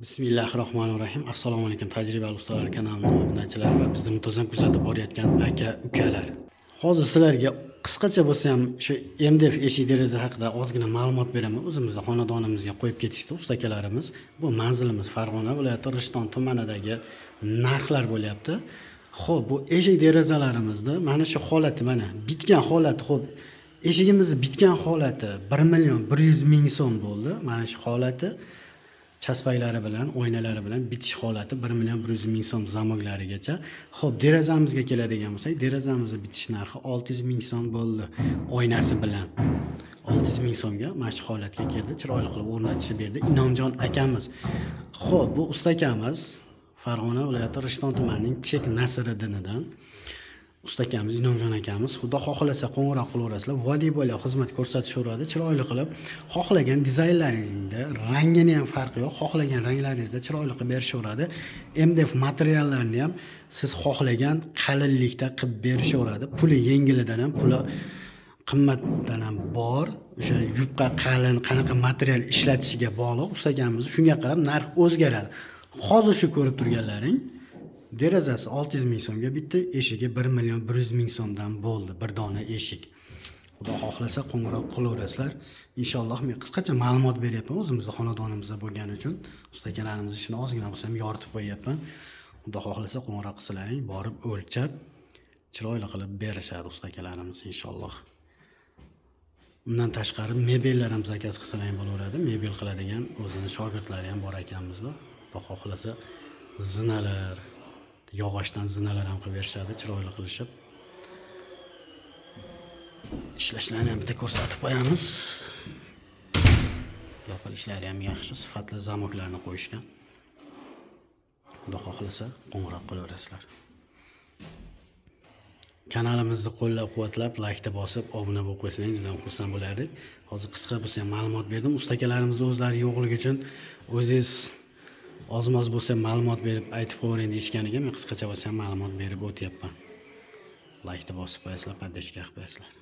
bismillahi rohmanir rohim assalomu alaykum tajribali ustalar kanalini obunachilari va bizni muntazam kuzatib borayotgan aka ukalar. Hozir sizlarga qisqacha bo'lsa ham shu mdf eshik deraza haqida ozgina ma'lumot beraman. O'zimizni xonadonimizga qo'yib ketishdi usta akalarimiz. Bu manzilimiz farg'ona viloyati rishton tumanidagi narxlar bo'lyapti. Ho'p bu eshik derazalarimizni mana shu holati mana bitgan holati ho'p eshigimizni bitgan holati bir million bir yuz ming so'm bo'ldi mana shu holati. Chaspaklari bilan oynalari bilan bitish holati bir million bir yuz ming so'm zamoglarigacha ho'p derazamizga keladigan bo'lsak derazamizni bitish narxi olti yuz ming so'm bo'ldi oynasi bilan. Olti yuz ming so'mga mana shu holatga keldi chiroyli qilib o'rnatishib berdi inomjon akamiz. Ho'p bu usta akamiz farg'ona viloyati rishton tumanining chek nasiriddinidan. Usta akamiz inomjon akamiz xudo xohlasa qo'ng'iroq qilaverasizlar voleybolga xizmat ko'rsatishaveradi chiroyli qilib xohlagan dizaynlaringizda rangini ham farqi yo'q xohlagan ranglaringizda chiroyli qilib berishaveradi mdf materiallarini ham siz xohlagan qalinlikda qilib berishaveradi puli yengilidan ham puli qimmatdan ham bor. O'sha yupqa qalin qanaqa material ishlatishiga bog'liq. Usta akamiz shunga qarab narx o'zgaradi. Hozir shu ko'rib turganlaring derazasi olti yuz ming so'mga bitta eshigi bir million bir yuz ming so'mdan bo'ldi. Bir dona eshik. Xudo xohlasa qo'ng'iroq qilaverasizlar. Inshaalloh men qisqacha ma'lumot beryapman o'zimizni xonadonimizda bo'lgani uchun. Usta akalarimiz ishini ozgina bo'lsa ham yoritib qo'yyapman xudo xohlasa qo'ng'iroq qilsalaring borib o'lchab chiroyli qilib berishadi usta akalarimiz inshaalloh. Undan tashqari mebellar ham zakaz qilsalar bo'laveradi. Mebel qiladigan o'zini shogirdlari ham bor ekanmizda xudo xohlasa zinalar yog'ochdan zinalar ham qilib berishadi chiroyli qilishib. Ishlashlarini ham bitta ko'rsatib qo'yamiz. Yopilishlari ham yaxshi sifatli zamoklarni qo'yishgan xudo xohlasa qo'ng'iroq qilaverasizlar. Kanalimizni qo'llab quvvatlab laykni bosib obuna bo'lib qo'ysangiz juda xursand bo'lardik. Hozir qisqa bo'lsa ham ma'lumot berdim. Ustakalarimizni o'zlari yo'qligi uchun o'zingiz ozma oz bo'lsa ma'lumot berib aytib qo'yavering deyishganiga men qisqacha bo'lsa ham ma'lumot berib o'tyapman. Laykni bosib qo'yasizlar poddeshka qilib qo'yasizlar.